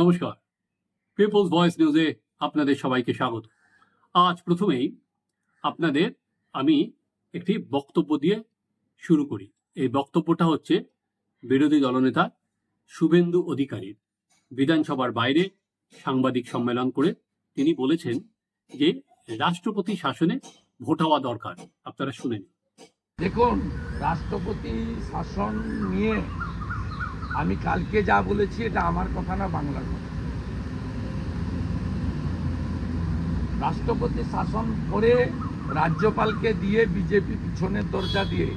নমস্কার। People's voice নিউজে আপনাদের সবাইকে স্বাগত। আজ প্রথমেই আপনাদের আমি একটি বক্তব্য দিয়ে শুরু করি। এই বক্তব্যটা হচ্ছে বিরোধী দলনেতা শুভেন্দু অধিকারীর। বিধানসভার বাইরে সাংবাদিক সম্মেলন করে তিনি বলেছেন যে, রাষ্ট্রপতি শাসনে ভোট হওয়া দরকার। আপনারা শুনে নিন। দেখুন, রাষ্ট্রপতি শাসন নিয়ে আমি কালকে যা বলেছি, এটা আমার কথা না, বাংলার কথা। রাষ্ট্রপতি শাসন করে রাজ্যপালকে দিয়ে বিজেপি পিছনের দরজা দিয়ে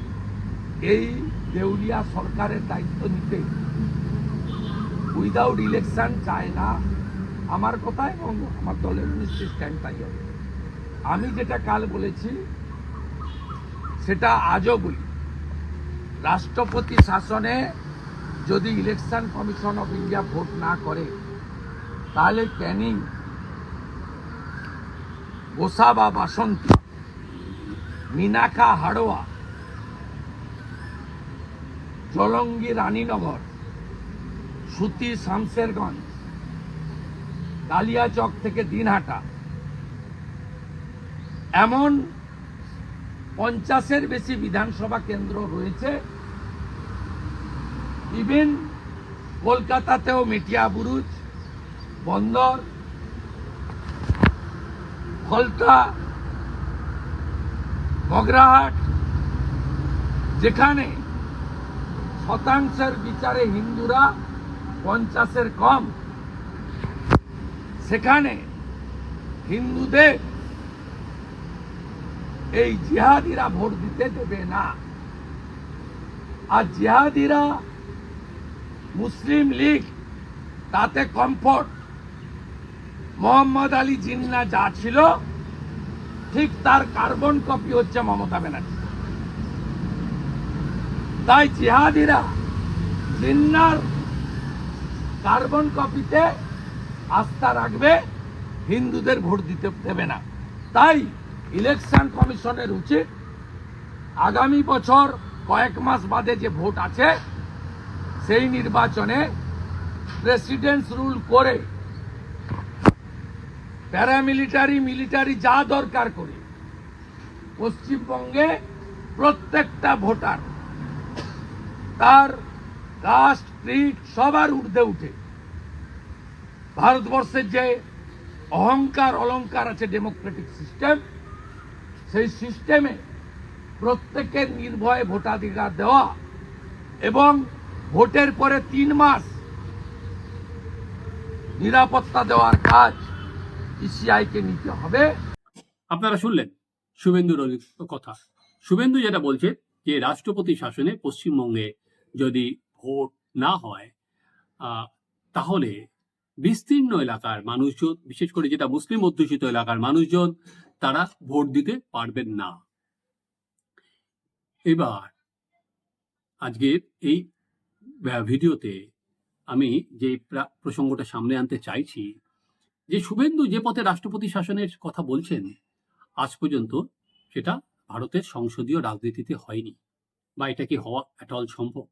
এই দেউলিয়া সরকারের দায়িত্ব নিতে। উইদাউট ইলেকশন চায় না। আমার কথা এবং আমার দলের নিশ্চিত স্ট্যান্ড তাই হবে। আমি যেটা কাল বলেছি, সেটা আজও বলি। রাষ্ট্রপতি শাসনে যদি election commission of India vote না করে, তাহলে ক্যানিং গোসা বা বাসন্তী মিনাখা হাড়োয়া, জলঙ্গি রানীনগর, সুতি শামসেরগঞ্জ কালিয়াচক থেকে দিনহাটা, এমন পঞ্চাশের বেশি বিধানসভা কেন্দ্র রয়েছে ইভেন কলকাতাতেও মেটিয়া বুরুজ, বন্দর ফলতা বগরাহাট যেখানে শতাংশের বিচারে হিন্দুরা, পঞ্চাশের কম। সেখানে হিন্দুদের এই জিহাদিরা ভোট দিতে দেবে না। আর জিহাদিরা মুসলিম লীগ, তাতে কমফোর্ট মোহাম্মদ আলী জিন্না যা ছিল, ঠিক তার কার্বন কপি হচ্ছে মমতা ব্যানার্জি। তাই জিহাদিরা জিন্নার কার্বন কপিতে আস্থা রাখবে, হিন্দুদের ভোট দিতে দেবে না। তাই ইলেকশন কমিশনের উচিত আগামী বছর কয়েক মাস বাদে যে ভোট আছে সেই নির্বাচনে প্রেসিডেন্টস রুল করে প্যারামিলিটারি মিলিটারি যা দরকার করে পশ্চিমবঙ্গে প্রত্যেকটা ভোটার তার কাস্ট ক্রিট সবার ঊর্ধ্বে উঠে। ভারতবর্ষের যে অহংকার, অলংকার আছে ডেমোক্রেটিক সিস্টেম সেই সিস্টেমে প্রত্যেকের নির্ভয়ে ভোটাধিকার দেওয়া এবং ভোটের পরে তিন মাস নিরাপত্তা দেওয়ার কাজ ইসিআইকে নিতে হবে। আপনারা শুনলেন শুভেন্দুর কথা। শুভেন্দু যেটা বলছে যে রাষ্ট্রপতি শাসনে পশ্চিমবঙ্গে যদি ভোট না হয় তাহলে বিস্তীর্ণ এলাকার মানুষজন, বিশেষ করে যেটা মুসলিম অধ্যুষিত এলাকার মানুষজন, তারা ভোট দিতে পারবেন না। এবার আজকের এই ভিডিওতে আমি যে প্রসঙ্গটা সামনে আনতে চাইছি, যে শুভেন্দু যে পথে রাষ্ট্রপতি শাসনের কথা বলছেন, আজ পর্যন্ত সেটা ভারতের সংসদীয় রাজনীতিতে হয়নি, বা এটা কি হওয়া অ্যাট অল সম্ভব?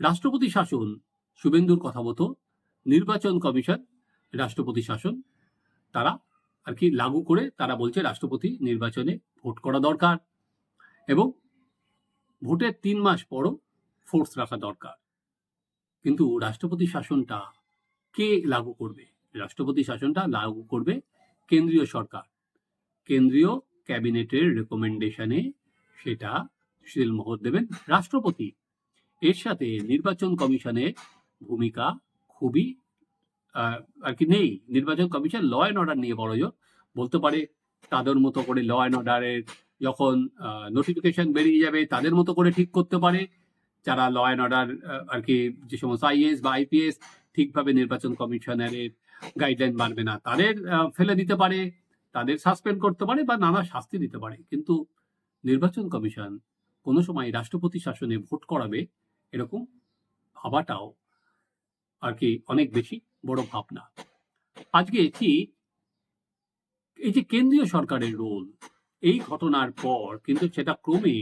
রাষ্ট্রপতি শাসন, শুভেন্দুর কথা মতো নির্বাচন কমিশন, রাষ্ট্রপতি শাসন, তারা আর কি লাগু করে তারা বলছে রাষ্ট্রপতি নির্বাচনে ভোট করা দরকার, এবং ভোটের তিন মাস পরও ফোর্স রাখা দরকার। কিন্তু রাষ্ট্রপতি শাসনটা কে লাগু করবে? রাষ্ট্রপতি শাসনটা লাগু করবে কেন্দ্রীয় সরকার। কেন্দ্রীয় ক্যাবিনেটের রেকমেন্ডেশনে সেটা শিলমোহর দেবেন রাষ্ট্রপতি। এর সাথে নির্বাচন কমিশনের ভূমিকা খুবই আর কি নেই। নির্বাচন কমিশন ল অ্যান্ড অর্ডার নিয়ে বড় জোর। বলতে পারে তাদের মতো করে ল অ্যান্ড অর্ডারের যখন নোটিফিকেশন বেরিয়ে যাবে, তাদের মতো করে ঠিক করতে পারে। যারা ল অ্যান্ড অর্ডার আর কি যে সমস্ত আইএস বা আইপিএস ঠিকভাবে নির্বাচন কমিশনারের গাইডলাইন মানবে না, তাদের ফেলে দিতে পারে, তাদের সাসপেন্ড করতে পারে বা নানা শাস্তি দিতে পারে। কিন্তু নির্বাচন কমিশন কোনো সময় রাষ্ট্রপতি শাসনে ভোট করাবে এরকম ভাবাটাও আর কি অনেক বেশি বড় ভাবনা। আজকে কি এই যে কেন্দ্রীয় সরকারের রোল এই ঘটনার পর কিন্তু সেটা ক্রমে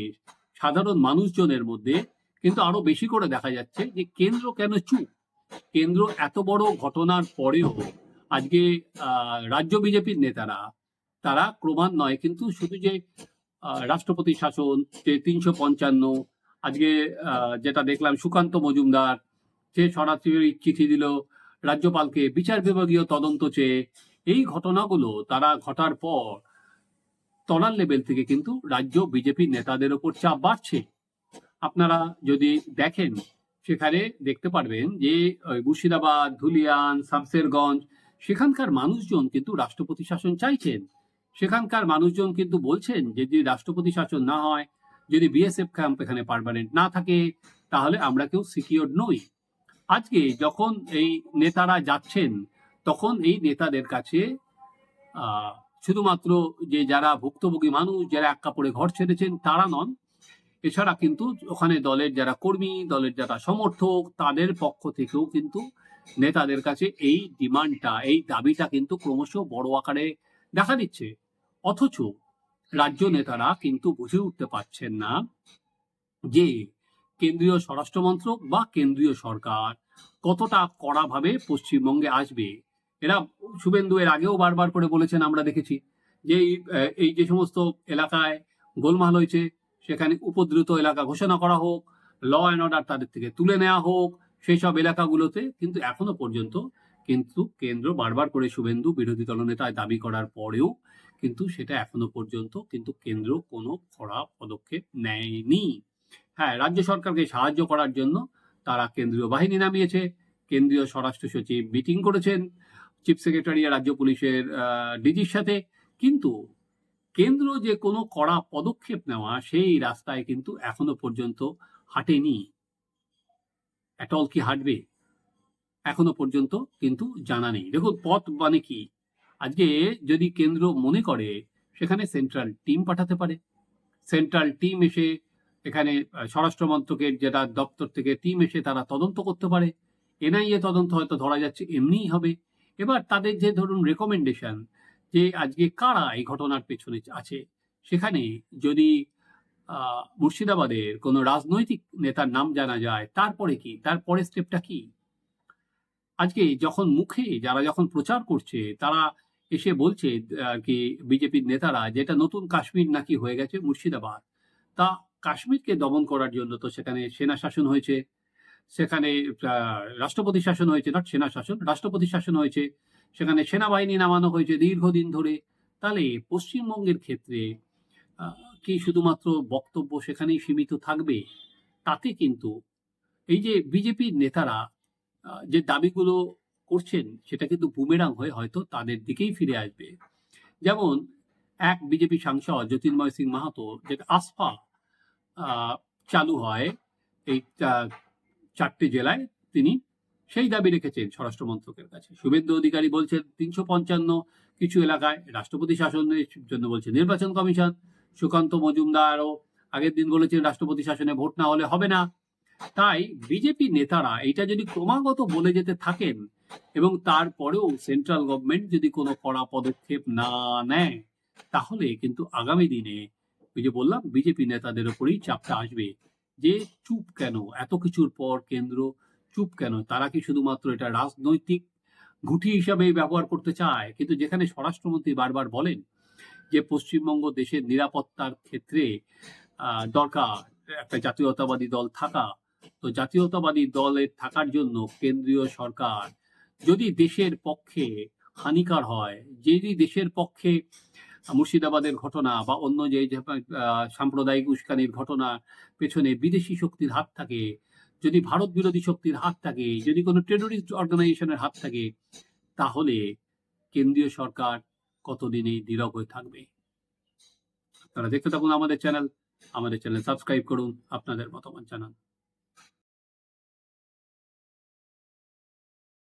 সাধারণ মানুষজনের মধ্যে কিন্তু আরও বেশি করে দেখা যাচ্ছে যে কেন্দ্র কেন চুপ? কেন্দ্র এত বড় ঘটনার পরেও আজকে রাজ্য বিজেপির নেতারা, তারা ক্রমান্বয়ে কিন্তু শুধু যে রাষ্ট্রপতি শাসন, যে তিনশো পঞ্চান্ন, আজকে যেটা দেখলাম সুকান্ত মজুমদার সে সরাসরি চিঠি দিল রাজ্যপালকে, বিচার বিভাগীয় তদন্ত চেয়ে, এই ঘটনাগুলো তারা ঘটার পর তলার লেভেল থেকে কিন্তু রাজ্য বিজেপি নেতাদের ওপর চাপ বাড়ছে। আপনারা যদি দেখেন, সেখানে দেখতে পারবেন যে মুর্শিদাবাদ, ধুলিয়ান, শামসেরগঞ্জ, সেখানকার মানুষজন কিন্তু রাষ্ট্রপতি শাসন চাইছেন। সেখানকার মানুষজন কিন্তু বলছেন যে, যদি রাষ্ট্রপতি শাসন না হয়, যদি বিএসএফ ক্যাম্প এখানে পারমানেন্ট না থাকে, তাহলে আমরা কেউ সিকিওর নই। আজকে যখন এই নেতারা যাচ্ছেন, তখন এই নেতাদের কাছে শুধুমাত্র যে যারা ভুক্তভোগী মানুষ, যারা এক কাপড়ে ঘর ছেড়েছেন, তারা নন এছাড়া কিন্তু ওখানে দলের যারা কর্মী দলের যারা সমর্থক তাদের পক্ষ থেকেও কিন্তু নেতাদের কাছে এই ডিমান্ডটা এই দাবিটা কিন্তু ক্রমশ বড় আকারে দেখা দিচ্ছে। অথচ রাজ্য নেতারা কিন্তু বুঝে উঠতে পারছেন না যে কেন্দ্রীয় স্বরাষ্ট্রমন্ত্রক বা কেন্দ্রীয় সরকার কতটা কড়াভাবে পশ্চিমবঙ্গে আসবে। এরা শুভেন্দু এর আগেও বারবার করে বলেছেন আমরা দেখেছি যে এই, এই যে সমস্ত এলাকায় গোলমাল হয়েছে সেখানে উপদ্রুত এলাকা ঘোষণা করা হোক ল অ্যান্ড অর্ডার তাদের থেকে তুলে নেওয়া হোক সেই সব এলাকাগুলোতে কিন্তু এখনও পর্যন্ত কিন্তু কেন্দ্র বারবার করে শুভেন্দু বিরোধী দলনেতায় দাবি করার পরেও কিন্তু সেটা এখনও পর্যন্ত কিন্তু কেন্দ্র কোনো কড়া পদক্ষেপ নেয়নি। হ্যাঁ রাজ্য সরকারকে সাহায্য করার জন্য তারা কেন্দ্রীয় বাহিনী নামিয়েছে, কেন্দ্রীয় স্বরাষ্ট্র সচিব মিটিং করেছেন, চিফ সেক্রেটারি রাজ্য পুলিশের ডিজির সাথে। কিন্তু কেন্দ্র যে কোনো কড়া পদক্ষেপ নেওয়া, সেই রাস্তায় কিন্তু এখনও পর্যন্ত হাঁটেনি। অ্যাটল কি হাঁটবে? এখনও পর্যন্ত কিন্তু জানা নেই। দেখুন, পথ মানে কি? আজকে যদি কেন্দ্র মনে করে, সেখানে সেন্ট্রাল টিম পাঠাতে পারে। সেন্ট্রাল টিম এসে এখানে স্বরাষ্ট্র মন্ত্রকের যেটা দপ্তর থেকে টিম এসে তারা তদন্ত করতে পারে। এনআইএ তদন্ত হয়তো ধরা যাচ্ছে, এমনিই হবে। এবার তাদের যে ধরুন রেকমেন্ডেশন যে আজকে কারা এই ঘটনার পেছনে আছে, সেখানে যদি মুর্শিদাবাদের কোনো রাজনৈতিক নেতার নাম জানা যায়, তারপরে কি? তারপরে স্টেপটা কি? আজকে যখন মুখে যারা যখন প্রচার করছে, তারা এসে বলছে আর কি বিজেপির নেতারা যেটা নতুন কাশ্মীর নাকি হয়ে গেছে মুর্শিদাবাদ। তা কাশ্মীরকে দমন করার জন্য তো সেখানে সেনা শাসন হয়েছে। সেখানে রাষ্ট্রপতি শাসন হয়েছে নট সেনা শাসন, রাষ্ট্রপতি শাসন হয়েছে, সেখানে সেনাবাহিনী নামানো হয়েছে দীর্ঘদিন ধরে। তাহলে পশ্চিমবঙ্গের ক্ষেত্রে কি শুধুমাত্র বক্তব্য সেখানেই সীমিত থাকবে? তাতে কিন্তু এই যে বিজেপির নেতারা যে দাবিগুলো করছেন, সেটা কিন্তু বুমেরাং হয়ে হয়তো তাদের দিকেই ফিরে আসবে। যেমন এক বিজেপি সাংসদ জ্যোতির্ময় সিং মাহাতো, যেটা আসফা চালু হয়, এই চারটে জেলায় তিনি সেই দাবি রেখেছেন স্বরাষ্ট্র মন্ত্রকের কাছে। শুভেন্দু অধিকারী বলছেন, তিনশো পঞ্চান্ন কিছু এলাকায় রাষ্ট্রপতি শাসনের জন্য বলছে নির্বাচন কমিশন। সুকান্ত মজুমদারও আগের দিন বলেছেন রাষ্ট্রপতি শাসনে ভোট না হলে হবে না। তাই বিজেপি নেতারা এটা যদি ক্রমাগত বলে যেতে থাকেন এবং তারপরেও সেন্ট্রাল গভর্নমেন্ট যদি কোনো কড়া পদক্ষেপ না নেয়, তাহলে কিন্তু আগামী দিনে ওই যে বললাম, বিজেপি নেতাদের উপরেই চাপটা আসবে। যে চুপ কেন? এত কিছুর পর কেন্দ্র চুপ কেন? তারা কি শুধুমাত্র এটা রাজনৈতিক ঘুঁটি হিসাবে ব্যবহার করতে চায়? কিন্তু যেখানে স্বরাষ্ট্রমন্ত্রী বারবার বলেন যে পশ্চিমবঙ্গ দেশের নিরাপত্তার ক্ষেত্রে দরকার একটা জাতীয়তাবাদী দল থাকা, তো জাতীয়তাবাদী দলের থাকার জন্য কেন্দ্রীয় সরকার যদি দেশের পক্ষে হানিকার হয়, যদি দেশের পক্ষে মুর্শিদাবাদের ঘটনা বা অন্য যে সাম্প্রদায়িক উস্কানির ঘটনা পেছনে বিদেশি শক্তির হাত থাকে, যদি ভারত বিরোধী শক্তির হাত থাকে, যদি কোনো টেরোরিস্ট অর্গানাইজেশনের হাত থাকে, তাহলে কেন্দ্রীয় সরকার কতদিন এই নীরব হয়ে থাকবে? আপনারা দেখতে থাকুন আমাদের চ্যানেল আমাদের চ্যানেল সাবস্ক্রাইব করুন, আপনাদের মতামত জানান।